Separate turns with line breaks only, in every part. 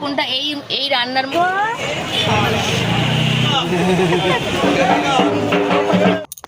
কোনটা? এই এই রান্নার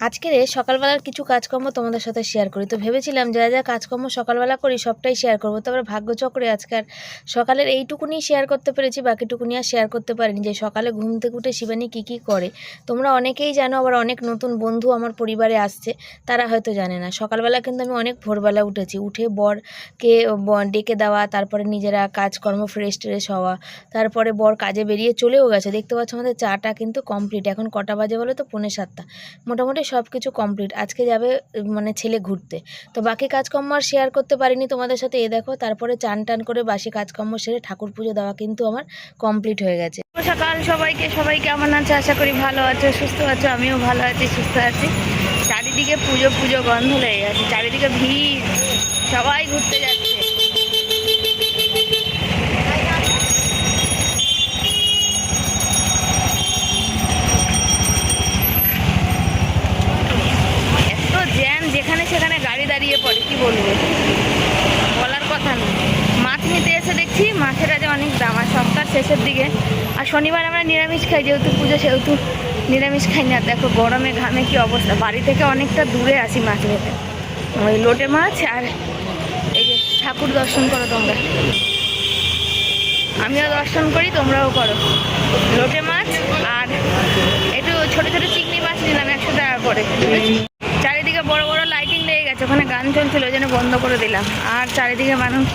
ম- আজকে রে সকালবেলার কিছু কাজকর্ম তোমাদের সাথে শেয়ার করি। তো ভেবেছিলাম যা যা কাজকর্ম সকালবেলা করি, সবটাই শেয়ার করব। তবে ভাগ্যচক্রে আজকে আর সকালের এইটুকুনি শেয়ার করতে পেরেছি, বাকিটুকুনি আর শেয়ার করতে পারিনি যে সকালে ঘুম থেকে উঠে শিবানী কী কী করে। তোমরা অনেকেই জানো, আবার অনেক নতুন বন্ধু আমার পরিবারে আসছে, তারা হয়তো জানে না। সকালবেলা কিন্তু আমি অনেক ভোরবেলা উঠেছি। উঠে বরকে ডেকে দেওয়া, তারপরে নিজেরা কাজকর্ম ফ্রেশ ট্রেশ হওয়া, তারপরে বর কাজে বেরিয়ে চলেও গেছে। দেখতে পাচ্ছ আমাদের চাটা কিন্তু কমপ্লিট এখন কটা বাজে বলো তো? পৌনে সাতটা। মোটামুটি সব কিছু কমপ্লিট আজকে যাবে মানে ছেলে ঘুরতে। তো বাকি কাজকর্ম আর শেয়ার করতে পারিনি তোমাদের সাথে, এ দেখো, তারপরে চান টান করে বাসি কাজকর্ম সেরে ঠাকুর পুজো দেওয়া কিন্তু আমার কমপ্লিট হয়ে গেছে। সকাল সবাইকে, সবাই কেমন আছে? আশা করি ভালো আছো, সুস্থ আছো, আমিও ভালো আছি, সুস্থ আছি। চারিদিকে পুজো পুজো গন্ধ লেগে গেছে, চারিদিকে ভিড়। সবাই ঘুরতে যাচ্ছে এত জ্যাম যেখানে সেখানে গাড়ি দাঁড়িয়ে পড়ে, কি বলব? বলার কথা না মাছ নিতে এসে দেখছি, মাছের আজ অনেক দাম। আর সপ্তাহ শেষের দিকে, আর শনিবার আমরা নিরামিষ খাই, যেহেতু পুজো, সেহেতু নিরামিষ খাই না। দেখো, গরমে, ঘামে কি অবস্থা? বাড়ি থেকে অনেকটা দূরে আসি মাছ নিতে। ওই লোটে মাছ আর এই যে ঠাকুর দর্শন করো তোমরা। আমিও দর্শন করি, তোমরাও করো। লোটে মাছ আর একটু ছোট ছোট চিংড়ি মাছ নিলাম, একশো টাকা করে। ওখানে গান চলছিল ওই জন্য বন্ধ করে দিলাম। আর চারিদিকে মানুষ,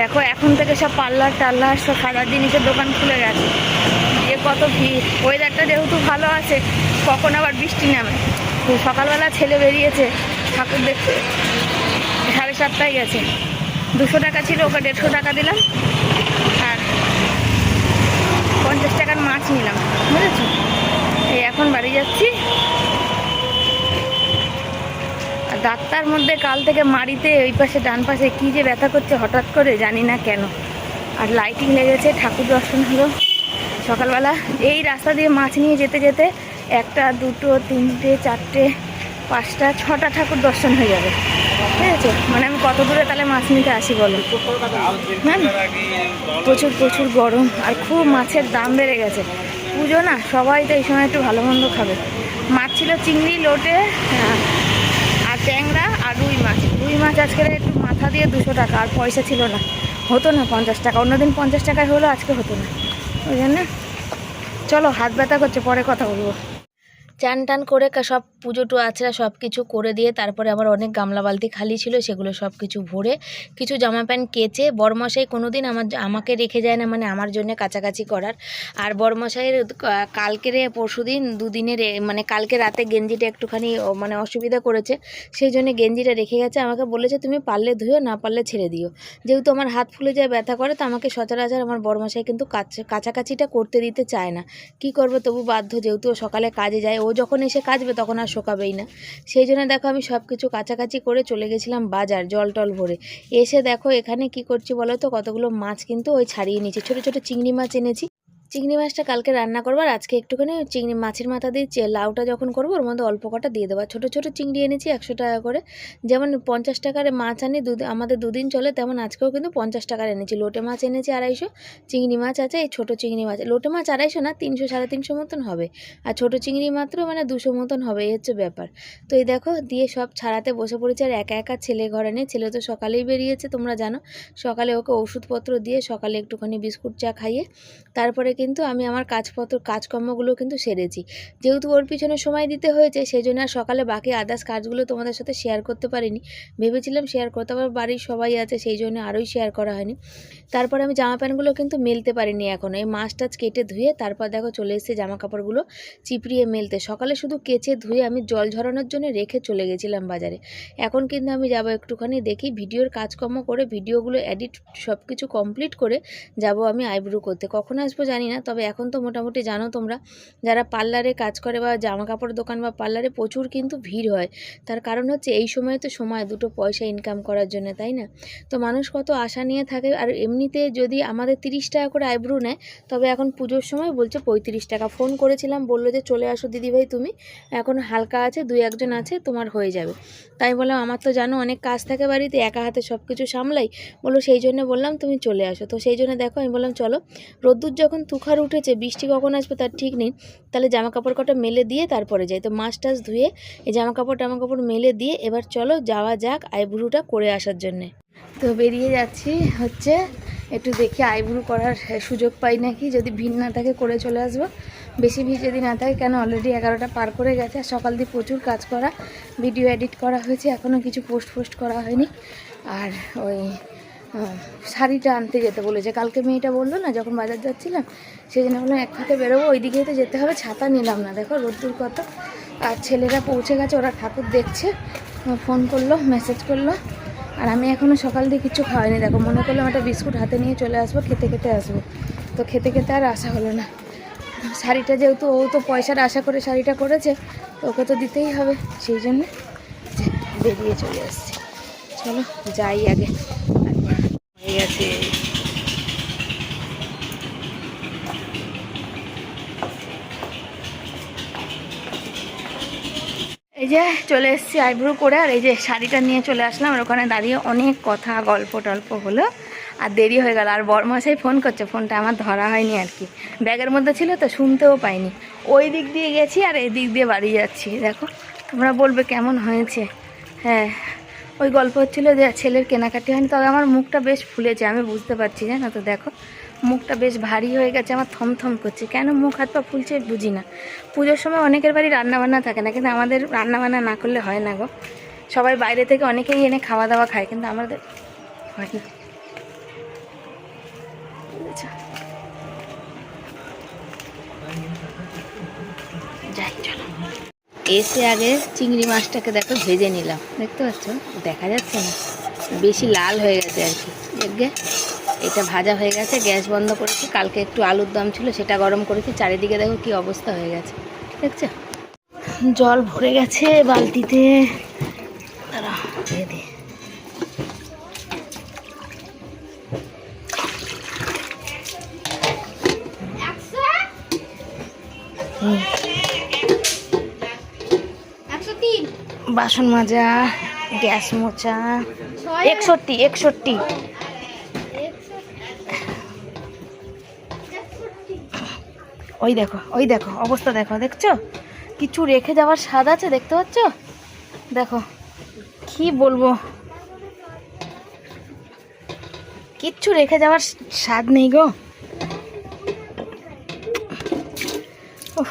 দেখো এখন থেকে সব পার্লার টার্লার সব সাজার জিনিসের দোকান খুলে গেছে। যে কত ভিড়। ওয়েদারটা যেহেতু ভালো আছে, কখন আবার বৃষ্টি নামে। সকালবেলা ছেলে বেরিয়েছে ঠাকুর দেখতে। সাড়ে সাতটায় গেছে। দুশো টাকা ছিল, ওকে দেড়শো টাকা দিলাম। আর পঞ্চাশ টাকার মাছ নিলাম। বুঝেছ? এই এখন বাড়ি যাচ্ছি। ডাক্তার মধ্যে কাল থেকে মাড়িতে ওই পাশে ডান পাশে কী যে ব্যথা করছে হঠাৎ করে জানি না কেন। আর লাইটিং লেগেছে ঠাকুর দর্শন হলো। সকালবেলা এই রাস্তা দিয়ে মাছ নিয়ে যেতে যেতে একটা দুটো তিনটে চারটে পাঁচটা ছটা ঠাকুর দর্শন হয়ে যাবে। ঠিক আছে? মানে আমি কত দূরে তাহলে মাছ নিতে আসি বলো? হ্যাঁ প্রচুর প্রচুর গরম আর খুব মাছের দাম বেড়ে গেছে। পুজো না সবাই তো এই সময় একটু ভালো মন্দ খাবে। মাছ ছিল চিংড়ি লোটে হ্যাঁ, ট্যাংরা আর রুই মাছ। রুই মাছ আজকে একটু মাথা দিয়ে দুশো টাকা, আর পয়সা ছিল না। হতো না পঞ্চাশ টাকা, অন্যদিন পঞ্চাশ টাকায় হলো, আজকে হতো না। ওই জন্য। চলো, হাত ব্যথা করছে, পরে কথা বলব। চান টান করে সব পুজো টু আছড়া সব কিছু করে দিয়ে তারপরে আমার অনেক গামলা বালতি খালি ছিল, সেগুলো সব কিছু ভরে কিছু জামা প্যান্ট কেচে বরমশাই কোনো দিন আমার আমাকে রেখে যায় না মানে আমার জন্য কাছাকাছি করার। আর বরমশাইয়ের কালকের পরশু দিন দুদিনের মানে কালকে রাতে গেঞ্জিটা একটুখানি মানে অসুবিধা করেছে, সেই জন্য গেঞ্জিটা রেখে গেছে, আমাকে বলেছে তুমি পারলে ধুও না পারলে ছেড়ে দিও। যেহেতু আমার হাত ফুলে যায়, ব্যথা করে, তো আমাকে সচরাচর আমার বরমশাই কিন্তু কাছ- কাছাকাছিটা করতে দিতে চায় না। কি করবে তবু বাধ্য, যেহেতু সকালে কাজে যায়, ও যখন এসে কাচবে তখন আর শোকাবেই না। সেই জন্য দেখো আমি সব কিছু কাছাকাছি করে চলে গেছিলাম বাজার, জল টল ভরে। এসে দেখো এখানে কি করছি বলো তো? কতগুলো মাছ কিন্তু ওই ছাড়িয়ে নিয়েছি। ছোটো ছোটো চিংড়ি মাছ এনেছি। চিংড়ি মাছটা কালকে রান্না করব আর আজকে একটুখানি চিংড়ি মাছের মাথা দিয়ে লাউটা যখন করব, ওর মধ্যে অল্প কটা দিয়ে দেবো। ছোটো ছোটো চিংড়ি এনেছি একশো টাকা করে। যেমন পঞ্চাশ টাকার মাছ আনি দুদিন আমাদের দুদিন চলে, তেমন আজকেও কিন্তু পঞ্চাশ টাকার এনেছি। লোটে মাছ এনেছি আড়াইশো, চিংড়ি মাছ আছে এই ছোটো চিংড়ি মাছ। লোটে মাছ আড়াইশো না, তিনশো, সাড়ে তিনশো মতন হবে। আর ছোটো চিংড়ি মাত্র মানে দুশো মতন হবে এই হচ্ছে ব্যাপার। তো এই দেখো, দিয়ে সব ছাড়াতে বসে পড়েছে আর একা একা ছেলে ঘরে নেই। ছেলে তো সকালেই বেরিয়েছে, তোমরা জানো। সকালে ওকে ওষুধপত্র দিয়ে সকালে একটুখানি বিস্কুট চা খাইয়ে, তারপরে কিন্তু আমি আমার কাজপত্র, কাজকর্মগুলো কিন্তু সেরেছি। যেহেতু ওর পিছনে সময় দিতে হয়েছে সেই জন্য আর সকালে বাকি আদার্স কাজগুলো তোমাদের সাথে শেয়ার করতে পারিনি। ভেবেছিলাম শেয়ার করতে, আবার বাড়ির সবাই আছে সেই জন্য আরোই শেয়ার করা হয়নি। তারপরে আমি জামা প্যান্টগুলো কিন্তু মেলতে পারিনি এখনও এই মাছ টাছ কেটে ধুয়ে তারপর দেখো চলে এসেছে জামা কাপড়গুলো চিপড়িয়ে মেলতে। সকালে শুধু কেচে ধুয়ে আমি জল ঝরানোর জন্য রেখে চলে গেছিলাম বাজারে। এখন কিন্তু আমি যাব একটুখানি দেখি, ভিডিওর কাজকর্ম করে, ভিডিওগুলো এডিট সব কিছু কমপ্লিট করে যাব আমি আইব্রো করতে। কখন আসব জানি না, তবে এখন তো মোটামুটি জানো তোমরা, যারা পার্লারে কাজ করে বা জামা কাপড় দোকান বা পার্লারে প্রচুর কিন্তু ভিড় হয়। তার কারণ হচ্ছে এই সময় তো সময়, দুটো পয়সা ইনকাম করার জন্য, তাই না? তো মানুষ কত আশা নিয়ে থাকে, আর এমনিতে যদি আমাদের তিরিশ টাকা করে আইব্রু নেয়, তবে এখন পুজোর সময় বলছে পঁয়ত্রিশ টাকা। ফোন করেছিলাম, বলল যে চলে আসো দিদিভাই তুমি, এখন হালকা আছে, দুই একজন আছে, তোমার হয়ে যাবে। তাই বললাম, আমার তো জানো অনেক কাজ থাকে বাড়িতে, একা হাতে সব কিছু সামলাই। বলল, সেই জন্য বললাম তুমি চলে আসো। তো সেই জন্য দেখো, আমি বললাম, চলো। রোদ্দুর যখন তুখার উঠেছে, বৃষ্টি কখন আসবে তার ঠিক নেই। তাহলে জামা কাপড় কটা মেলে দিয়ে তারপরে যাই। তো মাছ টাছ ধুয়ে এই জামা কাপড় টামা কাপড় মেলে দিয়ে এবার চলো যাওয়া যাক আইব্রুটা করে আসার জন্যে। তো বেরিয়ে যাচ্ছি হচ্ছে, একটু দেখি আইব্রু করার সুযোগ পাই নাকি। যদি ভিড় না থাকে করে চলে আসব। বেশি ভিড় যদি না থাকে, কেন অলরেডি এগারোটা পার করে গেছে। আর সকাল দিয়ে প্রচুর কাজ করা ভিডিও এডিট করা হয়েছে। এখনও কিছু পোস্ট ফোস্ট করা হয়নি। আর ওই শাড়িটা আনতে যেতে বলেছে। কালকে মেয়েটা বলল না, যখন বাজার যাচ্ছিলাম সেই জন্য বললাম এক ফাঁকে বেরোবো, ওই দিকেই তো যেতে হবে, ছাতা নিলাম না। দেখো, রোদ্দুর কত। আর ছেলেরা পৌঁছে গেছে, ওরা ঠাকুর দেখছে। ফোন করল মেসেজ করল। আর আমি এখনও সকাল দিয়ে কিছু খাওয়াইনি। দেখো, মনে করলাম একটা বিস্কুট হাতে নিয়ে চলে আসব, খেতে খেতে আসব। তো খেতে খেতে আর আসা হলো না। শাড়িটা যেহেতু ও তো পয়সার আশা করে শাড়িটা করেছে, তো ওকে তো দিতেই হবে। সেই জন্য বেরিয়ে চলে আসছি। চলো, যাই আগে। হয়ে গেছে এই যে চলে এসেছি আইব্রো করে, আর এই যে শাড়িটা নিয়ে চলে আসলাম, আর ওখানে দাঁড়িয়ে অনেক কথা, গল্প টল্প হলো, আর দেরি হয়ে গেল। আর বরমাসাই ফোন করছে, ফোনটা আমার ধরা হয়নি আর কি। ব্যাগের মধ্যে ছিল তো, শুনতেও পাইনি। ওই দিক দিয়ে গেছি, আর এই দিক দিয়ে বাড়ি যাচ্ছি, দেখো। তোমরা বলবে কেমন হয়েছে। হ্যাঁ ওই গল্প হচ্ছিল যে ছেলের কেনাকাটি হয়নি, তবে আমার মুখটা বেশ ফুলেছে, আমি বুঝতে পারছি, জানো তো, দেখো। মুখটা বেশ ভারী হয়ে গেছে, আমার থমথম করছে। কেন মুখ হাত পা ফুলছে বুঝি না। পুজোর সময় অনেকের বাড়ি রান্নাবান্না থাকে না, কিন্তু আমাদের রান্নাবান্না না করলে হয় না গো। সবাই বাইরে থেকে অনেকেই এনে খাওয়া দাওয়া খায়, কিন্তু আমাদের হয় না। এসে আগে চিংড়ি মাছটাকে দেখো ভেজে নিলাম। দেখতে পাচ্ছ? দেখা যাচ্ছে না। বেশি লাল হয়ে গেছে আর কি। দেখবে? এটা ভাজা হয়ে গেছে, গ্যাস বন্ধ করেছি। কালকে একটু আলুর দম ছিল, সেটা গরম করেছি। চারিদিকে দেখো কি অবস্থা হয়ে গেছে। দেখছ? জল ভরে গেছে বালতিতে। দাঁড়া দিয়ে। বাসন মাজা গ্যাস মোচা একষট্টি একষট্টি। ওই দেখো ওই দেখো অবস্থা দেখো দেখছ? কিছু রেখে যাওয়ার স্বাদ আছে দেখতে পাচ্ছ? দেখো কি বলব? কিচ্ছু রেখে যাওয়ার স্বাদ নেই গো উফ।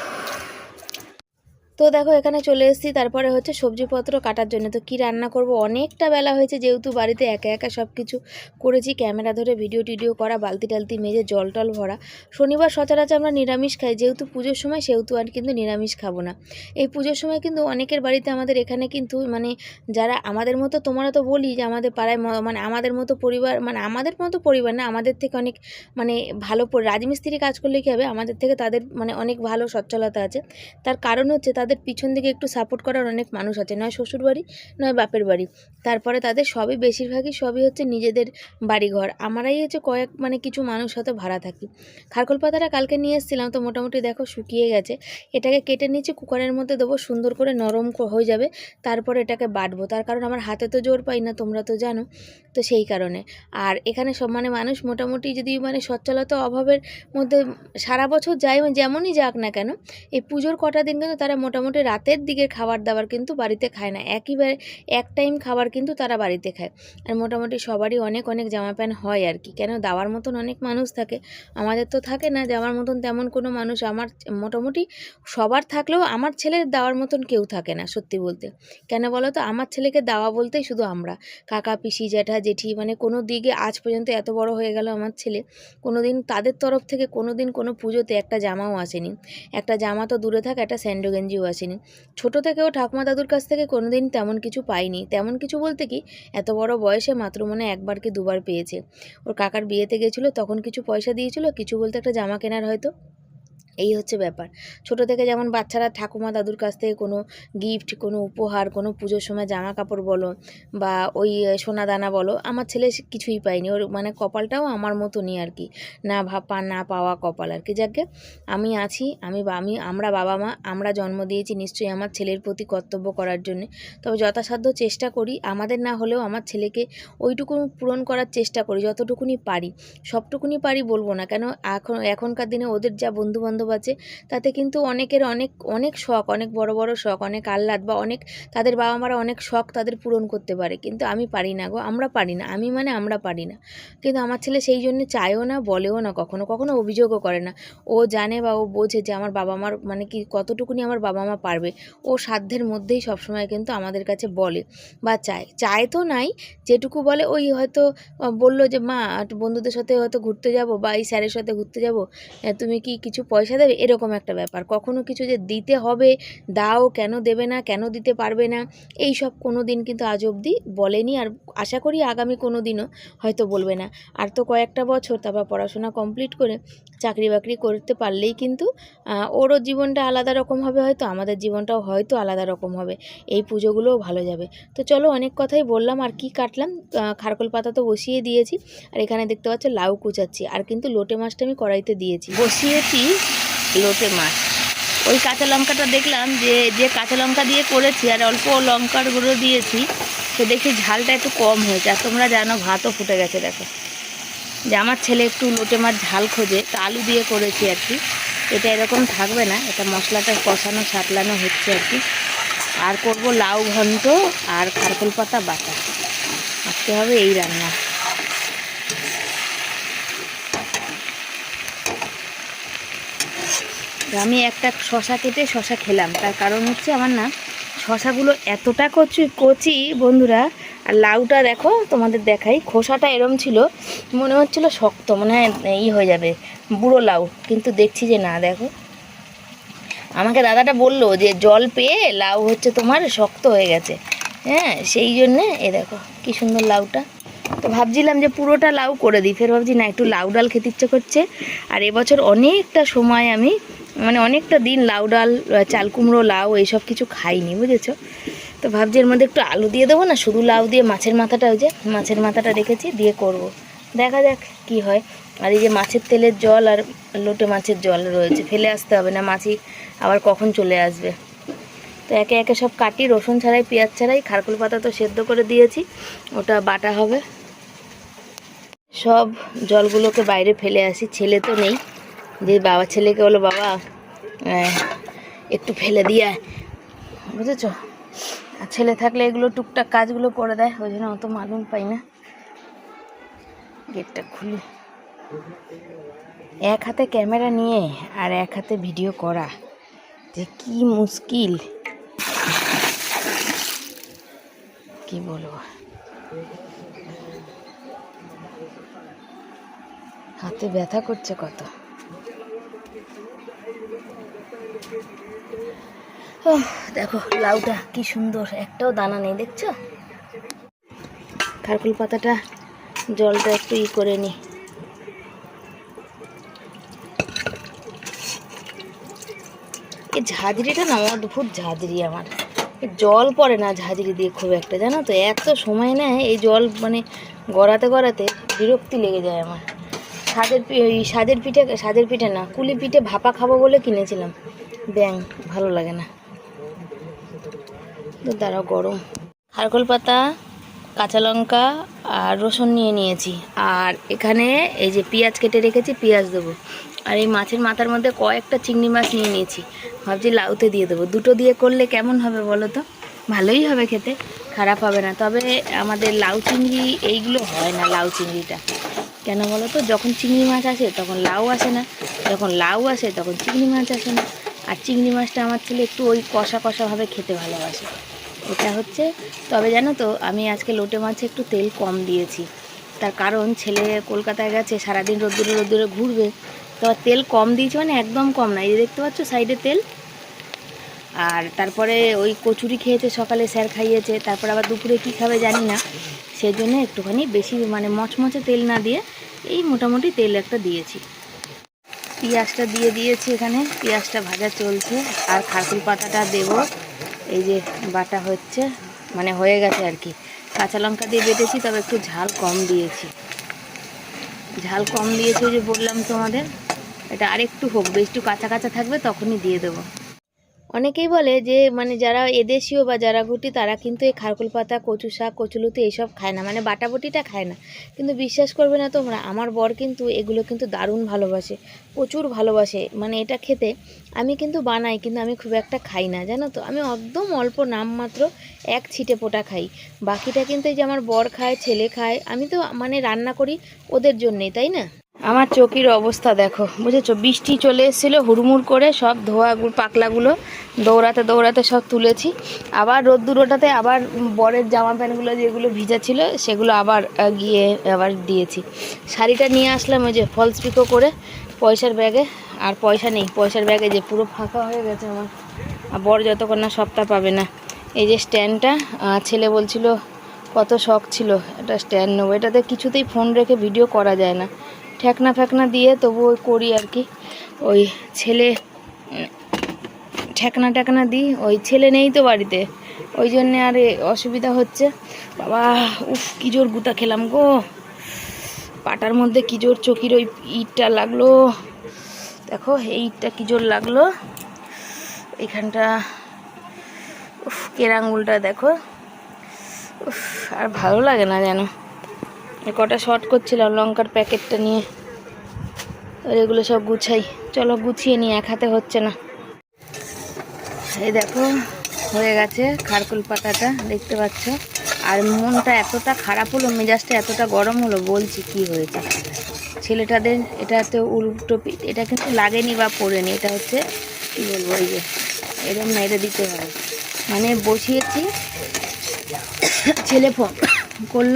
তো দেখো, এখানে চলে এসেছি। তারপরে হচ্ছে সবজিপত্র কাটার জন্য। তো কি রান্না করব? অনেকটা বেলা হয়েছে যেহেতু বাড়িতে একা একা সব কিছু করেছি। ক্যামেরা ধরে ভিডিও টিডিও করা, বালতি টালতি মেজে জল টল ভরা। শনিবার সচরাচর আমরা নিরামিষ খাই। যেহেতু পুজোর সময়, সেহেতু আর কিন্তু নিরামিষ খাব না। এই পুজোর সময় কিন্তু অনেকের বাড়িতে আমাদের এখানে কিন্তু মানে যারা আমাদের মতো, তোমরা তো বলি যে আমাদের পাড়ায় মানে আমাদের মতো পরিবার মানে আমাদের মতো পরিবার না, আমাদের থেকে অনেক মানে ভালো রাজমিস্ত্রি কাজ করলে কী হবে? আমাদের থেকে তাদের মানে অনেক ভালো সচ্ছলতা আছে। তার কারণ হচ্ছে তাদের পিছন দিকে একটু সাপোর্ট করার অনেক মানুষ আছে, নয় শ্বশুর বাড়ি, নয় বাপের বাড়ি। তারপরে তাদের সবই বেশিরভাগই সবই হচ্ছে নিজেদের বাড়িঘর। আমরাই হচ্ছে কয়েক মানে কিছু মানুষ হয়তো ভাড়া থাকি। খারকোল পাতাটা কালকে নিয়ে এসেছিলাম তো মোটামুটি দেখো শুকিয়ে গেছে। এটাকে কেটে নিচে কুকারের মধ্যে দেবো, সুন্দর করে নরম হয়ে যাবে। তারপর এটাকে বাটবো। তার কারণ আমার হাতে তো জোর পাই না, তোমরা তো জানো। তো সেই কারণে। আর এখানে সব মানে মানুষ মোটামুটি যদি মানে সচ্ছলতা অভাবের মধ্যে সারা বছর যায় যেমনই যাক না কেন, এই পুজোর কটা দিন কিন্তু তারা মোটামুটি রাতের দিকে খাবার দাবার কিন্তু বাড়িতে খায় না। একইবারে এক টাইম খাবার কিন্তু তারা বাড়িতে খায়। আর মোটামুটি সবারই অনেক অনেক জামা প্যান্ট হয় আর কি। কেন? দেওয়ার মতন অনেক মানুষ থাকে। আমাদের তো থাকে না। যাওয়ার মতন তেমন কোনো মানুষ আমার মোটামুটি সবার থাকলেও আমার ছেলের দাওয়ার মতন কেউ থাকে না, সত্যি বলতে। কেন বলো তো আমার ছেলেকে দাওয়া বলতেই শুধু আমরা। কাকা, পিসি, জ্যাঠা, জেঠি মানে কোনো দিকে আজ পর্যন্ত এত বড় হয়ে গেল আমার ছেলে। কোনো দিন তাদের তরফ থেকে কোনো দিন কোনো পুজোতে একটা জামাও আসেনি। একটা জামা তো দূরে থাক, একটা স্যান্ডো গেঞ্জিও ভালোবাসেনি ছোট থেকেও ঠাকুমা দাদুর কাছ থেকে কোনোদিন তেমন কিছু পাইনি। তেমন কিছু বলতে কি, এত বড় বয়সে মাত্র মনে একবার কি দুবার পেয়েছে। ওর কাকার বিয়েতে গেছিল, তখন কিছু পয়সা দিয়েছিল, কিছু বলতে একটা জামা কেনার হয়তো। এই হচ্ছে ব্যাপার। ছোট থেকে যেমন বাচ্চারা ঠাকুমা দাদুর কাছ থেকে কোনো গিফট কোনো উপহার, কোনো পুজোর সময় জামা কাপড় বলো বা ওই সোনা দানা বলো, আমার ছেলে কিছুই পায়নি। ওর মানে কপালটাও আমার মতনই আর কি না ভাপা, না পাওয়া কপাল আর কি যাকে আমি আছি, আমি আমি, আমরা বাবা মা, আমরা জন্ম দিয়েছি নিশ্চয়ই আমার ছেলের প্রতি কর্তব্য করার জন্যে। তবে যথাসাধ্য চেষ্টা করি, আমাদের না হলেও আমার ছেলেকে ওইটুকু পূরণ করার চেষ্টা করি, যতটুকুনি পারি। সবটুকুনি পারি বলব না, কেন এখন, এখনকার দিনে ওদের যা বন্ধু আছে। তাতে কিন্তু অনেকের অনেক অনেক শখ, অনেক বড় বড় শখ, অনেক আহ্লাদ বা অনেক তাদের বাবা মারা অনেক শখ তাদের পূরণ করতে পারে। কিন্তু আমি পারি না গো, আমরা পারি না। আমি মানে আমরা পারি না। কিন্তু আমার ছেলে সেই জন্য চায়ও না, বলেও না কখনো কখনো অভিযোগও করে না। ও জানে বা ও বোঝে যে আমার বাবা মার মানে কি কতটুকুনি আমার বাবা মা পারবে। ও সাধ্যের মধ্যেই সবসময় কিন্তু আমাদের কাছে বলে বা চায়। চায় তো নাই, যেটুকু বলে ওই হয়তো বলল যে, মা, বন্ধুদের সাথে হয়তো ঘুরতে যাব বা এই স্যারের সাথে ঘুরতে যাব। তুমি কি কিছু পয়সা দেবে এরকম একটা ব্যাপার। কখনো কিছু যে দিতে হবে, দাও, কেন দেবে না, কেন দিতে পারবে না এই সব কোনো দিন কিন্তু আজ অবধি বলেনি আর আশা করি আগামী কোনো দিনও হয়তো বলবে না। আর তো কয়েকটা বছর তারপর পড়াশোনা কমপ্লিট করে চাকরি বাকরি করতে পারলেই কিন্তু ওরও জীবনটা আলাদা রকম হবে হয়তো, আমাদের জীবনটাও হয়তো আলাদা রকম হবে। এই পুজোগুলোও ভালো যাবে। তো চলো অনেক কথাই বললাম আর কি কাটলাম। খারকোল পাতা তো বসিয়ে দিয়েছি। আর এখানে দেখতে পাচ্ছ লাউ কুচাচ্ছি। আর কিন্তু লোটে মাছটা আমি কড়াইতে দিয়েছি। বসিয়েছি লোটে মাছ। ওই কাঁচা লঙ্কাটা দেখলাম যে যে কাঁচা লঙ্কা দিয়ে করেছি আর অল্প লঙ্কার গুঁড়ো দিয়েছি, তো দেখি ঝালটা একটু কম হয়েছে। আর তোমরা জানো, ভাতও ফুটে গেছে, দেখো। যে আমার ছেলে একটু লোটে মাছ ঝাল খোঁজে, তো আলু দিয়ে করেছি আর কি। এটা এরকম থাকবে না, এটা মশলাটা কষানো, সাতলানো হচ্ছে আর কি। আর করব লাউ ঘন্ট আর খারকোল পাতা বাটা। আজকে হবে এই রান্না। আমি একটা শশা কেটে শশা খেলাম। তার কারণ হচ্ছে আমার না শশাগুলো এতটা কচি কচি বন্ধুরা, আর লাউটা দেখো তোমাদের দেখাই, খোসাটা এরম ছিল, মনে হচ্ছিল শক্ত, মনে হয়, ই হয়ে যাবে, বুড়ো লাউ, কিন্তু দেখছি যে না, দেখো। আমাকে দাদাটা বলল যে জল পেয়ে লাউ হচ্ছে তোমার শক্ত হয়ে গেছে। হ্যাঁ সেই জন্যে, এ দেখো, কি সুন্দর লাউটা। তো ভাবছিলাম যে পুরোটা লাউ করে দিই। ফের ভাবছি, না, একটু লাউ ডাল খেতে ইচ্ছে করছে। আর এবছর অনেকটা সময় আমি মানে অনেকটা দিন লাউ ডাল চাল কুমড়ো, লাউ এইসব কিছু খাইনি, বুঝেছ? তো ভাবছি এর মধ্যে একটু আলু দিয়ে দেবো না, শুধু লাউ দিয়ে মাছের মাথাটা, ওই যে মাছের মাথাটা রেখেছি, দিয়ে করব। দেখা যাক কি হয়। আর এই যে মাছের তেলের জল আর লোটে মাছের জল রয়েছে, ফেলে আসতে হবে না মাছি আবার কখন চলে আসবে। তো একে একে সব কাটি, রসুন ছাড়াই, পেঁয়াজ ছাড়াই, খারকুল পাতা তো সেদ্ধ করে দিয়েছি, ওটা বাটা হবে। সব জলগুলোকে বাইরে ফেলে আসি। ছেলে তো নেই। যে বাবা ছেলেকে বলো, বাবা একটু ফেলে দিয়ে। বুঝেছ? আর ছেলে থাকলে এগুলো টুকটাক কাজগুলো করে দেয়। ওই জন্য অত মালুম পাই না। গেটটা খুলি। এক হাতে ক্যামেরা নিয়ে আর এক হাতে ভিডিও করা। যে কি মুশকিল। কি বলব? হাতে ব্যথা করছে কত। দেখো, লাউটা কি সুন্দর, একটাও দানা নেই, দেখছ? খারকুল পাতাটা জলটা একটু ই করে নি। এই ঝাঁঝরিটা না, অদ্ভুত ঝাঁঝরি আমার। জল পড়ে না ঝাঁঝরি দিয়ে খুব একটা, জানো তো? এত সময় নেয়, এই জল মানে গড়াতে গড়াতে বিরক্তি লেগে যায় আমার। সাদের সাদের পিঠে সাদের পিঠে না, কুলি পিঠে ভাপা খাব বলে কিনেছিলাম। ব্যাং, ভালো লাগে না। তো দাঁড়াও, গরম। খারকোল পাতা, কাঁচা লঙ্কা আর রসুন নিয়ে নিয়েছি। আর এখানে এই যে পেঁয়াজ কেটে রেখেছি, পেঁয়াজ দেবো। আর এই মাছের মাথার মধ্যে কয়েকটা চিংড়ি মাছ নিয়ে নিয়েছি। ভাবছি লাউতে দিয়ে দেবো। দুটো দিয়ে করলে কেমন হবে বলো তো? ভালোই হবে খেতে, খারাপ হবে না। তবে আমাদের লাউ চিংড়ি, এইগুলো হয় না লাউ চিংড়িটা। কেন বলো তো? যখন চিংড়ি মাছ আসে তখন লাউ আসে না। যখন লাউ আসে তখন চিংড়ি মাছ আসে না। আর চিংড়ি মাছটা আমার ছেলে একটু ওই কষা কষাভাবে খেতে ভালোবাসে। এটা হচ্ছে, তবে জানো তো, আমি আজকে লোটে মাছে একটু তেল কম দিয়েছি। তার কারণ ছেলে কলকাতায় গেছে, সারাদিন রোদ্দুরে রোদ্দুরে ঘুরবে। তো তেল কম দিয়েছি মানে একদম কম না। এই দেখতে পাচ্ছ, সাইডে তেল আর তারপরে ওই কচুরি খেয়েছে, সকালে স্যার খাইয়েছে, তারপর আবার দুপুরে কী খাবে জানি না। সেই জন্য একটুখানি বেশি মানে মচমচে তেল না দিয়ে এই মোটামুটি তেল একটা দিয়েছি। পেঁয়াজটা দিয়ে দিয়েছি এখানে, পেঁয়াজটা ভাজা চলছে। আর খারকুল পাতাটা দেব। এই যে বাটা হচ্ছে মানে হয়ে গেছে আর কি। কাঁচা লঙ্কা দিয়ে বেটেছি, তবে একটু ঝাল কম দিয়েছি। ঝাল কম দিয়েছি যে বললাম তোমাদের, এটা আরেকটু হোক, বেশ একটু কাঁচা কাঁচা থাকবে তখনই দিয়ে দেবো। অনেকেই বলে যে মানে যারা এদেশীয় বা যারা ঘুটি, তারা কিন্তু এই খারকুল পাতা, কচু শাক কচুলতি এইসব খায় না। মানে বাটাবটিটা খায় না। কিন্তু বিশ্বাস করবে না তোমরা, আমার বর কিন্তু এগুলো কিন্তু দারুণ ভালোবাসে, প্রচুর ভালোবাসে। মানে এটা খেতে আমি কিন্তু বানাই, কিন্তু আমি খুব একটা খাই না, জানো তো? আমি একদম অল্প নামমাত্র এক ছিটে পোটা খাই। বাকিটা কিন্তু এই যে আমার বর খায়, ছেলে খায়, আমি তো মানে রান্না করি ওদের জন্যেই, তাই না? আমার চকির অবস্থা দেখো, বুঝেছ? বৃষ্টি চলে এসেছিল, হুড়মুড় করে সব ধোয়া পাকলাগুলো দৌড়াতে দৌড়াতে সব তুলেছি। আবার রোদ্দুর ওটাতে আবার বরের জামা প্যান্টগুলো যেগুলো ভিজা ছিল, সেগুলো আবার গিয়ে আবার দিয়েছি। শাড়িটা নিয়ে আসলাম, ওই যে ফলস পিকো করে পয়সার ব্যাগে, আর পয়সা নেই। পয়সার ব্যাগে যে পুরো ফাঁকা হয়ে গেছে আমার। আর বর যতক্ষণ না সপ্তাহ পাবে না। এই যে স্ট্যান্ডটা ছেলে বলছিল, কত শখ ছিল এটা স্ট্যান্ড নেব। এটাতে কিছুতেই ফোন রেখে ভিডিও করা যায় না। ঠেকনা ফেকনা দিয়ে তবু ওই করি আর কি। ওই ছেলে, ঠেকনা টেকনা দিই, ওই ছেলে নেই তো বাড়িতে। ওই জন্যে আর অসুবিধা হচ্ছে। বাবা, উফ, কি জোর গুতা খেলাম গো। পাটার মধ্যে কি জোর চকির ওই ইটটা লাগল। দেখো, এই ইটটা কি জোর লাগল। এখানটা, উফ কের আঙুলটা দেখো। উফ, আর ভালো লাগে না যেন। কটা শর্ট করছিলাম লঙ্কার প্যাকেটটা নিয়ে। এগুলো সব গুছাই। চলো গুছিয়ে নিই, এক হাতে হচ্ছে না। এই দেখো, হয়ে গেছে খারকুল পাতাটা, দেখতে পাচ্ছ? আর মনটা এতটা খারাপ হলো, মেজাজটা এতটা গরম হলো, বলছি কি হয়েছে? ছেলেটাদের এটা তো উল্টো এটা কিন্তু লাগেনি বা পড়েনি, এটা হচ্ছে, কী বলব, এই যে এরকম এটা দিতে হবে মানে বসিয়েছি, ছেলে ফোন করল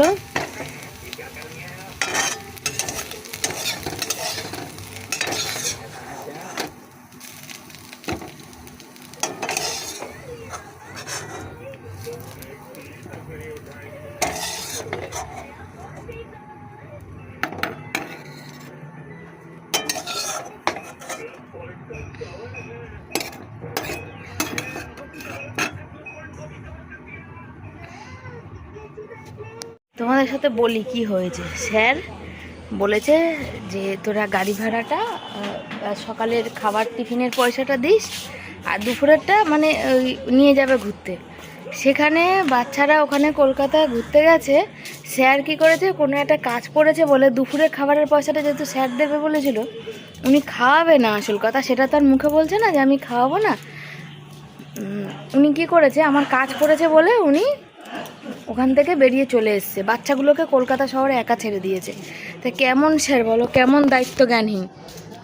তোমাদের সাথে বলি কি হয়েছে। স্যার বলেছে যে তোরা গাড়ি ভাড়াটা সকালের খাবার, টিফিনের পয়সাটা দিস, আর দুপুরেরটা মানে নিয়ে যাবে ঘুরতে। সেখানে বাচ্চারা ওখানে কলকাতায় ঘুরতে গেছে। স্যার কি করেছে? কোনো একটা কাজ পড়েছে বলে দুপুরের খাবারের পয়সাটা যেহেতু স্যার দেবে বলেছিল, উনি খাওয়াবে না আসল কথা। সেটা তার মুখে বলছে না যে আমি খাওয়াবো না। উনি কি করেছে? আমার কাজ পড়েছে বলে উনি ওখান থেকে বেরিয়ে চলে এসছে। বাচ্চাগুলোকে কলকাতা শহরে একা ছেড়ে দিয়েছে। তা কেমন স্যার বলো? কেমন দায়িত্ব জ্ঞানহীন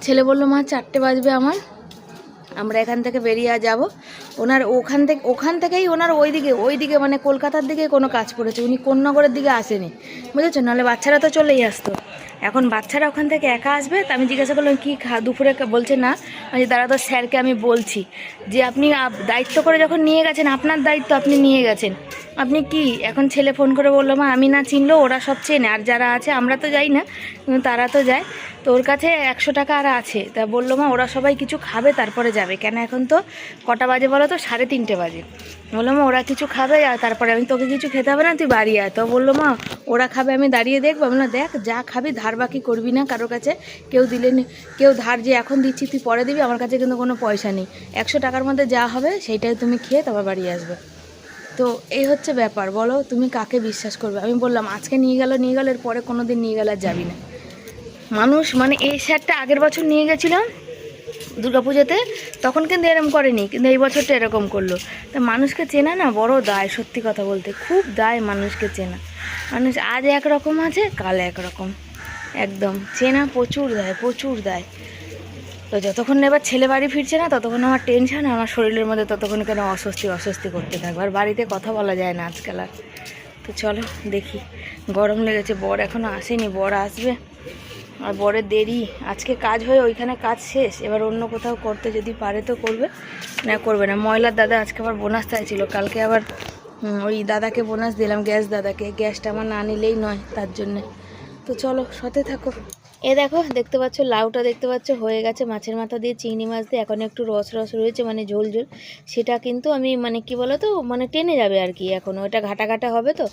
ছেলে বলল, মা, চারটে বাজবে আমার। আমরা এখান থেকে বেরিয়ে যাব। ওনার ওখান থেকে ওখান থেকেই ওনার ওই দিকে ওই দিকে মানে কলকাতার দিকে কোনো কাজ পড়েছে উনি কোন নগরের দিকে আসেনি। বুঝেছ? নাহলে বাচ্চারা তো চলেই আসতো। এখন বাচ্চারা ওখান থেকে একা আসবে? তা আমি জিজ্ঞাসা করলাম, কী খা দুপুরে বলছে, না। মানে দাদা তো স্যারকে আমি বলছি যে আপনি দায়িত্ব করে যখন নিয়ে গেছেন, আপনার দায়িত্ব আপনি নিয়ে গেছেন। আপনি কি এখন ছেলে ফোন করে বলল মা আমি না চিনলো ওরা সব চেনে আর যারা আছে আমরা তো যাই না কিন্তু তারা তো যায়। তো ওর কাছে একশো টাকা আর আছে। তা বলল মা ওরা সবাই কিছু খাবে তারপরে যাবে। কেন এখন তো কটা বাজে বলো তো? সাড়ে তিনটে বাজে। বলল মা ওরা কিছু খাবে আর তারপরে আমি তোকে কিছু খেতে হবে না তুই বাড়ি আয়। তো বলল মা ওরা খাবে আমি দাঁড়িয়ে দেখব। বললাম, দেখ যা খাবি ধার বাকি করবি না কারোর কাছে। কেউ দিলে কেউ ধার যে এখন দিচ্ছি তুই পরে দিবি আমার কাছে কিন্তু কোনো পয়সা নেই। একশো টাকার মধ্যে যা হবে সেইটাই তুমি খেয়ে তারপর বাড়ি আসবে। তো এই হচ্ছে ব্যাপার, বলো তুমি কাকে বিশ্বাস করবে? আমি বললাম, আজকে নিয়ে গেল নিয়ে গেল এর পরে কোনো দিন নিয়ে গেলে আর যাবি না। মানুষ মানে এই স্যারটা আগের বছর নিয়ে গেছিলাম দুর্গাপুজোতে, তখন কিন্তু এরকম করেনি, কিন্তু এই বছরটা এরকম করল। তা মানুষকে চেনা না, বড় দায়, সত্যি কথা বলতে, খুব দায় মানুষকে চেনা। মানুষ আজ একরকম আছে, কাল একরকম। একদম, চেনা প্রচুর দায় প্রচুর দায়। তো যতক্ষণ এবার ছেলে বাড়ি ফিরছে না, ততক্ষণ আমার টেনশান আমার শরীরের মধ্যে ততক্ষণ কেন অস্বস্তি অস্বস্তি করতে থাকবে। আর বাড়িতে কথা বলা যায় না আজকাল আর। তো চলো, দেখি। গরম লেগেছে, বর এখনও আসেনি, বর আসবে। আর বরের দেরি। আজকে কাজ হয়ে ওইখানে কাজ শেষ। এবার অন্য কোথাও করতে যদি পারে তো করবে। না করবে না। ময়লার দাদা আজকে আবার বোনাস চাইছিল। কালকে আবার ওই দাদাকে বোনাস দিলাম, গ্যাস দাদাকে। গ্যাসটা আমার না নিলেই নয়, তার জন্যে। তো চলো, সাথে থাকো। এ দেখো, দেখতে পাচ্ছ, লাউটা দেখতে পাচ্ছ, হয়ে গেছে মাছের মাথা দিয়ে, চিংড়ি মাছ দিয়ে, এখন একটু রস রস রয়েছে মানে ঝোল ঝোল। সেটা কিন্তু আমি মানে কি বলো তো মানে টেনে যাবে আর কি এখন, ওটা ঘাটা ঘাটা হবে তো।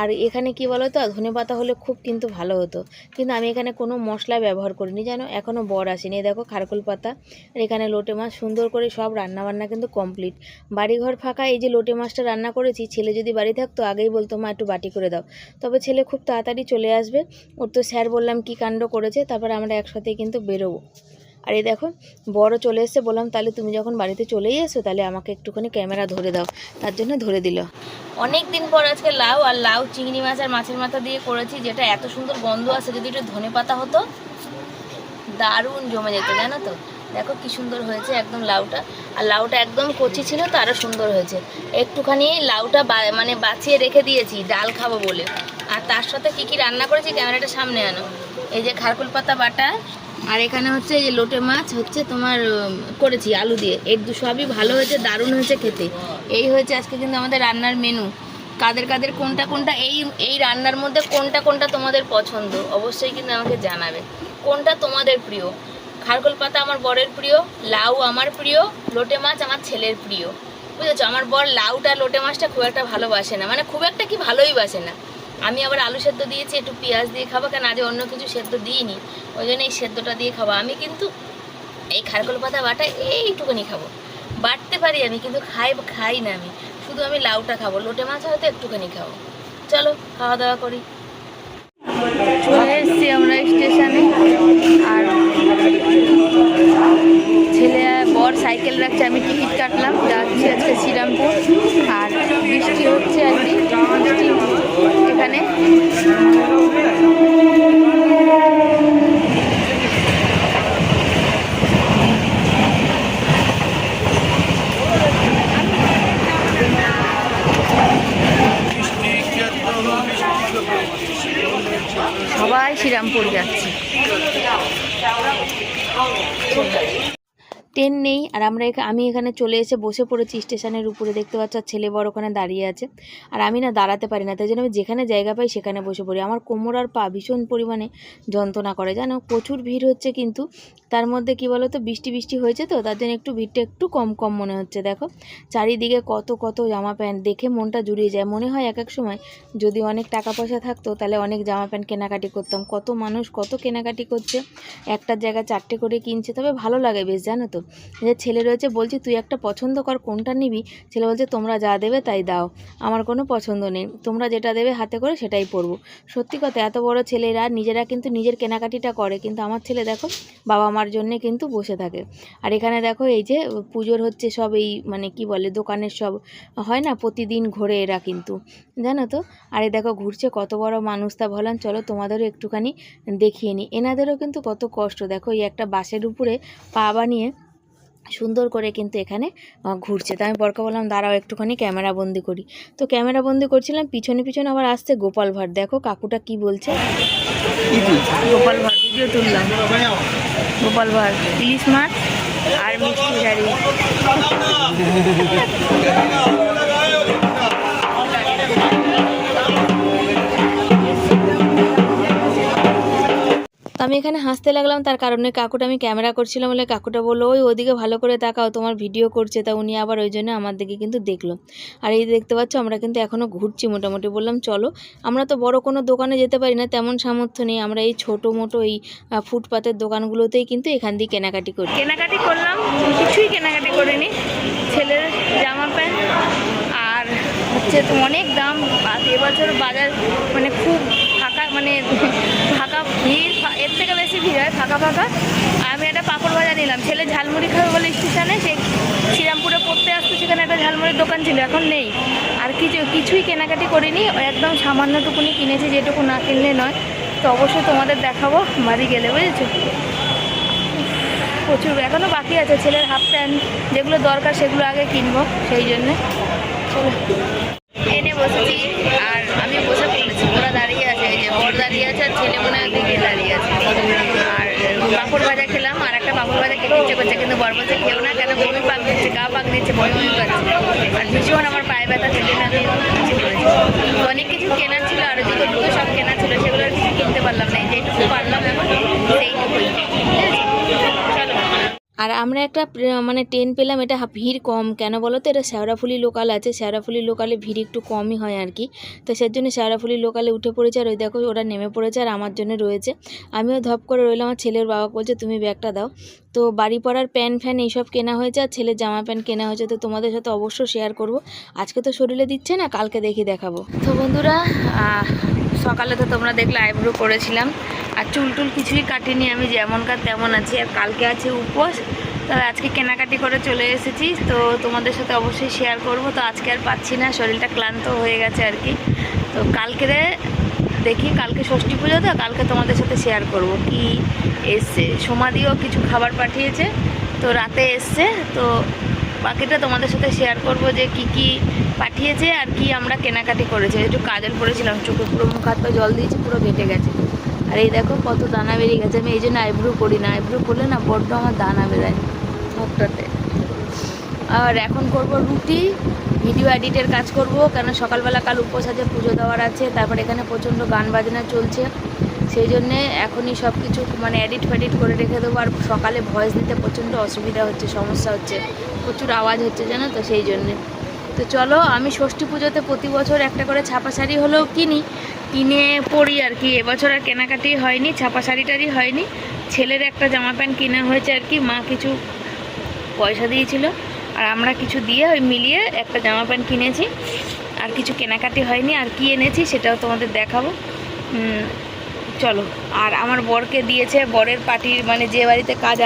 আর এখানে কি বলো তো ধনে পাতা হলে খুব কিন্তু ভালো হতো। কিন্তু আমি এখানে কোনো মশলা ব্যবহার করিনি জানো এখনও বর আসেনি। দেখো, খারকুল পাতা, আর এখানে লোটে মাছ, সুন্দর করে সব রান্না বান্না কিন্তু কমপ্লিট। বাড়িঘর ফাঁকা, এই যে লোটে মাছটা রান্না করেছি, ছেলে যদি বাড়ি থাকতো, আগেই বলতো, মা, একটু বাটি করে দাও। তবে ছেলে খুব তাড়াতাড়ি চলে আসবে। ওর তো স্যার বললাম, কি কাণ্ড করেছে তারপর আমরা একসাথে কিন্তু বেরোবো। আর এই দেখো, বড় চলে এসছে, বললাম, তাহলে তুমি যখন বাড়িতে চলেই এসো, তাহলে আমাকে একটুখানি ক্যামেরা ধরে দাও। তার জন্য ধরে দিল। অনেক দিন পর আজকে লাউ, আর লাউ, চিংড়ি মাছ, আর মাছের মাথা দিয়ে করেছি, যেটা এত সুন্দর গন্ধ আছে যদি একটু ধনে পাতা হতো, দারুণ জমে যেত, জানো তো? দেখো কি সুন্দর হয়েছে একদম লাউটা। আর লাউটা একদম কচি ছিল তো আরও সুন্দর হয়েছে। একটুখানি লাউটা মানে বাঁচিয়ে রেখে দিয়েছি, ডাল খাব বলে। আর তার সাথে কি কি রান্না করেছি ক্যামেরাটা সামনে আনো। এই যে খারকুল পাতা বাটা, আর এখানে হচ্ছে এই যে লোটে মাছ হচ্ছে তোমার করেছি আলু দিয়ে। এর দু সবই ভালো হয়েছে, দারুণ হয়েছে খেতে। এই হয়েছে আজকে কিন্তু আমাদের রান্নার মেনু কাদের কাদের কোনটা কোনটা, এই এই রান্নার মধ্যে কোনটা কোনটা তোমাদের পছন্দ, অবশ্যই কিন্তু আমাকে জানাবে। কোনটা তোমাদের প্রিয়? খারকোল পাতা আমার বরের প্রিয়, লাউ আমার প্রিয়, লোটে মাছ আমার ছেলের প্রিয়। বুঝেছ? আমার বর লাউটা, লোটে মাছটা খুব একটা ভালোবাসে না। মানে খুব একটা কি ভালোই বাসে না। আমি আবার আলু সেদ্ধ দিয়েছি, একটু পেঁয়াজ দিয়ে খাব, কেন আজ অন্য কিছু সেদ্ধ দিইনি। ওই জন্য এই সেদ্ধটা দিয়ে খাব। আমি কিন্তু এই খারকোল পাতা বাটা এইটুকুনি খাব। বাটতে পারি আমি, কিন্তু খাই খাই না আমি। শুধু আমি লাউটা খাব, লোটে মাছ হয়তো একটুখানি খাব। চলো, খাওয়া দাওয়া করি। চলে এসছি আমরা স্টেশনে। আর ছেলে, বর সাইকেল রাখছে, আমি টিকিট কাটলাম, যাচ্ছি আজকে শ্রীরামপুর। আর বৃষ্টি হচ্ছে আর কি এখানে। শ্রীরামপুর যাচ্ছে। ট্রেন নেই। আর আমরা আমি এখানে চলে এসে বসে পড়েছি স্টেশনের উপরে। দেখতে পাচ্ছ ছেলে বড় ওখানে দাঁড়িয়ে আছে। আর আমি না দাঁড়াতে পারি না। তাই জন্য আমি যেখানে জায়গা পাই সেখানে বসে পড়ি। আমার কোমর আর পা ভীষণ পরিমাণে যন্ত্রণা করে। জানো, প্রচুর ভিড় হচ্ছে কিন্তু তার মধ্যে কি বলো তো বৃষ্টি বৃষ্টি হয়েছে তো, তার জন্য একটু ভিড়টা একটু কম কম মনে হচ্ছে। দেখো, চারিদিকে কত কত জামা প্যান্ট। দেখে মনটা জুড়িয়ে যায়। মনে হয় এক এক সময় যদি অনেক টাকা পয়সা থাকতো, তাহলে অনেক জামা প্যান্ট কেনাকাটি করতাম। কত মানুষ কত কেনাকাটি করছে। একটার জায়গায় চারটে করে কিনছে। তবে ভালো লাগে বেশ, জানো তো। যে ছেলে রয়েছে বলছি, তুই একটা পছন্দ কর, কোনটা নিবি? ছেলে বলছে, তোমরা যা দেবে তাই দাও। আমার কোনো পছন্দ নেই। তোমরা যেটা দেবে হাতে করে সেটাই পরবো। সত্যি কথা, এত বড় ছেলেরা নিজেরা কিন্তু নিজের কেনাকাটিটা করে। কিন্তু আমার ছেলে দেখো বাবা মার জন্যে কিন্তু বসে থাকে। আর এখানে দেখো, এই যে পুজোর হচ্ছে সব এই মানে কি বলে, দোকানের সব হয় না, প্রতিদিন ঘোরে এরা কিন্তু। জানো তো? আরে দেখো, ঘুরছে কত বড় মানুষ তা বললাম চলো তোমাদেরও একটুখানি দেখিয়ে নিই এনাদেরও কিন্তু কত কষ্ট। দেখো, এই একটা বাসের উপরে পা বানিয়ে সুন্দর করে কিন্তু এখানে ঘুরছে। তো আমি বরকা বললাম, দাঁড়াও একটুখানি, ক্যামেরা বন্দি করি। তো ক্যামেরা বন্দি করছিলাম, পিছনে পিছনে আবার আসছে গোপাল ভাট দেখো কাকুটা কি বলছে। গোপাল ভাট তুললাম। গোপাল ভাট ইলিশ মাছ আর মিষ্টি গাড়ি আমি এখানে হাসতে লাগলাম তার কারণে কাকুটা আমি ক্যামেরা করছিলাম বলে কাকুটা বলল ওই ওদিকে ভালো করে তাকাও তোমার ভিডিও করছে। তা উনি আবার ওই জন্য আমার দিকে কিন্তু দেখল। আর এই দেখতে পাচ্ছ আমরা কিন্তু এখনও ঘুরছি মোটামুটি। বললাম চলো আমরা তো বড় কোনো দোকানে যেতে পারি না তেমন সামর্থ্য নেই। আমরা এই ছোটো মোটো এই আহ, ফুটপাতের দোকানগুলোতেই কিন্তু এখান দিয়ে কেনাকাটি করি। কেনাকাটি করলাম কিছুই কেনাকাটি করিনি। ছেলের জামা প্যান্ট আর হচ্ছে অনেক দাম। এবছর বাজার মানে খুব ফাঁকা মানে ফাঁকা ভিড়। হয় ফাঁকা ফাঁকা। আমি একটা পাঁপড় ভাজা নিলাম। ছেলে ঝালমুড়ি খাবে বলে স্টেশনে, সে শ্রীরামপুরে পড়তে আসতো, সেখানে একটা ঝালমুড়ির দোকান ছিল, এখন নেই। আর কিছু, কিছুই কেনাকাটি করিনি একদম সামান্যটুকুনি কিনেছি, যেটুকু না কিনলে নয়। তো অবশ্যই তোমাদের দেখাবো, বাড়ি গেলে, বুঝেছ? প্রচুর এখনও বাকি আছে, ছেলের হাফ প্যান্ট, যেগুলো দরকার সেগুলো আগে কিনবো, সেই জন্যে। এনে বসেছি, আর আমি বসে পড়েছি, ওরা দাঁড়িয়ে আছে যে বর দাঁড়িয়ে আছে, আর ছেলে মনে হয় পাঁপড় ভাজা খেলাম, আর একটা পাঁপড় ভাজা খেতে ইচ্ছে করছে, কিন্তু বর বলছে খেও না, কেন বমি পাক দিচ্ছে গা পাক দিচ্ছে বমি বমি পাচ্ছে আর ভীষণ আমার পায়ে ব্যথা থেকে না অনেক কিছু কেনার ছিল, আর ওদিকে সব কেনা ছিল, সেগুলো কিছু কিনতে পারলাম না যেটুকু পারলাম এখন, সেইটুকুই। আর আমরা একটা মানে ট্রেন পেলাম, এটা ভিড় কম। কেন বলো তো এটা শেওড়াফুলি লোকাল আছে। শেওড়াফুলি লোকালে ভিড় একটু কমই হয় আর কি। তো সেই জন্য শেওড়াফুলি লোকালে উঠে পড়েছে আর ওই দেখো, ওরা নেমে পড়েছে আর আমার জন্য রয়েছে। আমিও ধপ করে রইলাম। আমার ছেলের বাবা বলছে, তুমি ব্যাগটা দাও। তো বাড়ি পড়ার প্যান্ট ফ্যান এইসব কেনা হয়েছে আর ছেলের জামা প্যান্ট কেনা হয়েছে। তো তোমাদের সাথে অবশ্যই শেয়ার করব। আজকে তো শরীরে দিচ্ছে না, কালকে দেখি দেখাবো। তো বন্ধুরা সকালে তো তোমরা দেখলে আইব্রো করেছিলাম। আর চুল টুল কিছুই কাটিনি, আমি যেমনকার তেমন আছি। আর কালকে আছে উপোস, তো আজকে কেনাকাটি করে চলে এসেছি। তো তোমাদের সাথে অবশ্যই শেয়ার করব। তো আজকে আর পাচ্ছি না, শরীরটা ক্লান্ত হয়ে গেছে আর কি। তো কালকে দেখি, কালকে ষষ্ঠী পুজো তো, কালকে তোমাদের সাথে শেয়ার করব। কি এসছে? সমাধিও কিছু খাবার পাঠিয়েছে, তো রাতে এসছে, তো বাকিটা তোমাদের সাথে শেয়ার করব যে কি কি পাঠিয়েছে আর কি আমরা কেনাকাটি করেছি। একটু কাজল পরেছিলাম চোখে পুরো মুখ হাত পা জল দিয়েছি, পুরো ঘেটে গেছে। আর এই দেখো কত দানা বেরিয়ে গেছে। আমি এই জন্য আইব্রো করি না। আইব্রো করলে না বড্ড আমার দানা বেরোয় মুখটাতে। আর এখন করব রুটি ভিডিও এডিটের কাজ করব। কেন সকালবেলা কাল উপোস আছে, পুজো দেওয়ার আছে, তারপর এখানে প্রচণ্ড গান বাজনা চলছে। সেই জন্যে এখনই সব কিছু মানে এডিট ফেডিট করে রেখে দেবো। আর সকালে ভয়েস দিতে প্রচণ্ড অসুবিধা হচ্ছে, সমস্যা হচ্ছে। প্রচুর আওয়াজ হচ্ছে জানো তো, সেই জন্যে। তো চলো, আমি ষষ্ঠী পুজোতে প্রতি বছর একটা করে ছাপা শাড়ি হলেও কিনি। কিনে পরি আর কি, এবছর আর কেনাকাটি হয়নি ছাপা শাড়িটারই হয়নি। ছেলের একটা জামা প্যান্ট কেনা হয়েছে আর কি, মা কিছু পয়সা দিয়েছিল। আর আমরা কিছু দিয়ে ওই মিলিয়ে একটা জামা প্যান্ট কিনেছি। আর কিছু কেনাকাটি হয়নি, আর কি এনেছি সেটাও তোমাদের দেখাবো। চলো। আর আমার বরকে দিয়েছে, বরের পার্টির মানে যে বাড়িতে কাজ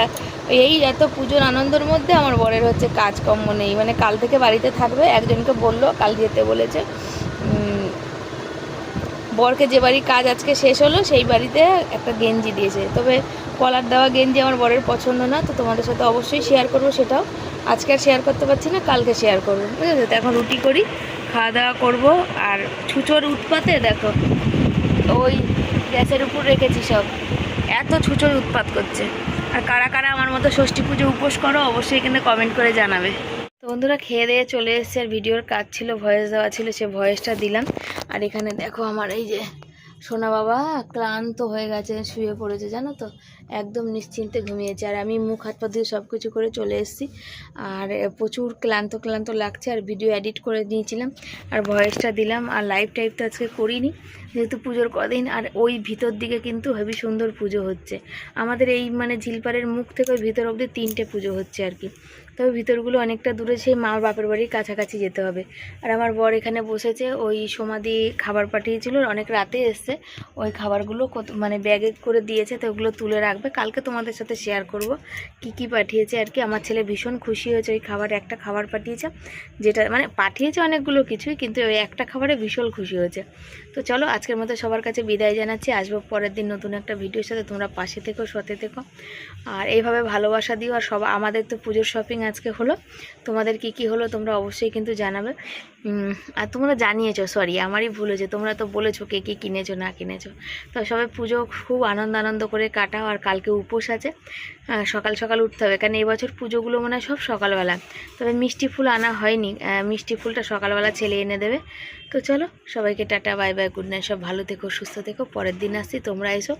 এই এত পুজোর আনন্দের মধ্যে আমার বরের হচ্ছে কাজকর্ম নেই। মানে কাল থেকে বাড়িতে থাকবে, একজনকে বলল, কাল যেতে বলেছে। বরকে যে বাড়ির কাজ আজকে শেষ হলো, সেই বাড়িতে একটা গেঞ্জি দিয়েছে। তবে কলার দেওয়া গেঞ্জি আমার বরের পছন্দ না, তো তোমাদের সাথে অবশ্যই শেয়ার করব সেটাও। আজকে আর শেয়ার করতে পারছি না, কালকে শেয়ার করব। বুঝেছ? তো এখন রুটি করি, খাওয়া দাওয়া করব। আর ছুচোর উৎপাতে দেখো, ওই গ্যাসের উপর রেখেছি সব। এত ছুচোর উৎপাত করছে। আর কারা কারা আমার মতো ষষ্ঠী পুজো উপোস করো, অবশ্যই এখানে কমেন্ট করে জানাবে। তো বন্ধুরা, খেয়ে দিয়ে চলে এসেছে আর ভিডিওর কাজ ছিল ভয়েস দেওয়া ছিল, সে ভয়েসটা দিলাম। আর এখানে দেখো আমার এই যে সোনা বাবা, ক্লান্ত হয়ে গেছে, শুয়ে পড়েছে, জানো তো? একদম নিশ্চিন্তে ঘুমিয়েছে। আর আমি মুখ, হাত, পা দিয়ে সব কিছু করে চলে এসেছি। আর প্রচুর ক্লান্ত ক্লান্ত লাগছে। আর ভিডিও এডিট করে নিয়েছিলাম। আর ভয়েসটা দিলাম। আর লাইভ টাইপ তো আজকে করিনি। যেহেতু পুজোর কদিন, আর ওই ভিতর দিকে কিন্তু হেবি সুন্দর পুজো হচ্ছে। আমাদের এই মানে ঝিলপাড়ের মুখ থেকে ওই ভিতর অবধি তিনটে পুজো হচ্ছে আর কি। তবে ভিতরগুলো অনেকটা দূরে সেই মার বাপের বাড়ির কাছাকাছি যেতে হবে। আর আমার বর এখানে বসেছে, ওই সমাধি খাবার পাঠিয়েছিল, অনেক রাতে এসছে। ওই খাবারগুলো মানে ব্যাগে করে দিয়েছে, তো ওগুলো তুলে রাখবে। কালকে তোমাদের সাথে শেয়ার করব কি কি পাঠিয়েছে আর কি। আমার ছেলে ভীষণ খুশি হয়েছে ওই খাবার, একটা খাবার পাঠিয়েছে, যেটা মানে পাঠিয়েছে অনেকগুলো কিছুই, কিন্তু ওই একটা খাবারে ভীষণ খুশি হয়েছে। তো চলো, আজকের মতো সবার কাছে বিদায় জানাচ্ছি। আসব পরের দিন নতুন একটা ভিডিওর সাথে। তোমরা পাশে থেকো সতে থেকো। আর এইভাবে ভালোবাসা দিও। আর সব আমাদের তো পুজোর শপিং আজকে হলো। তোমাদের কি কি হলো তোমরা অবশ্যই কিন্তু জানাবে। আর তোমরা জানিয়েছো সরি আমারই ভুল হয়েছে। তোমরা তো বলেছ কে কী কিনেছো, না কিনেছো। তো সবাই পুজো খুব আনন্দ আনন্দ করে কাটাও, আর কালকে উপোস আছে। সকাল সকাল উঠতে হবে, কারণ এবছর পুজোগুলো মনে হয় সব সকালবেলা। তবে মিষ্টি ফুল আনা হয়নি। মিষ্টি ফুলটা সকালবেলা ছেলে এনে দেবে। তো চলো, সবাইকে tata, bye bye good night সব ভালো থেকো, সুস্থ থেকো, পরের দিন আসছি, তোমরা এসো।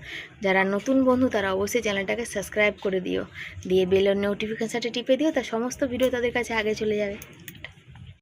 যারা নতুন বন্ধু, তারা অবশ্যই চ্যানেলটাকে সাবস্ক্রাইব করে দিও। দিয়ে বেলের নোটিফিকেশানটা টিপে দিও তার সমস্ত ভিডিও তাদের কাছে আগে চলে যাবে।